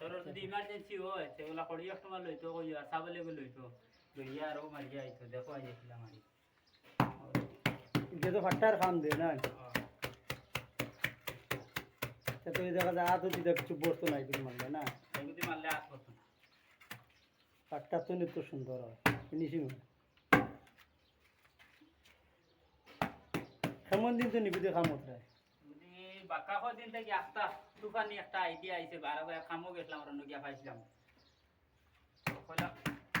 তোর যদি ইমার্জেন্সি হয় সেগুলা কড়ি একটা মার লইতো কই আর সাবলে গো লইতো লইয়া আর ও মারিয়া আইতো দেখো আই দেখলাম মারি এটা তো ভাট্টার খাম দে না তা দেখা যায় আতো দিতে কিছু বস্তু নাই না এগুলি মারলে আস করতো না ভাট্টা তো নিত্য সুন্দর হয় ফিনিশিং কেমন দিন তো নিবিতে খাম যদি বাঁকা হয় দিন থেকে একটা তুফানি একটা আইডিয়া আইছে বারো বারে খামো গেছিলাম আর অন্য গিয়া পাইছিলাম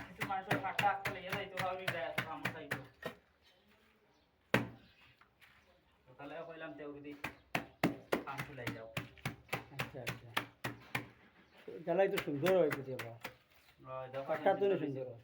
কিছু মানুষের লেগে যাইতো ভাবি যায় খামো খাইতো সকালে কইলাম তেও যদি কাম চলাই যাও আচ্ছা আচ্ছা। জ্বালাই তো সুন্দর হয় দেখো ভাট্টা তো সুন্দর হয়।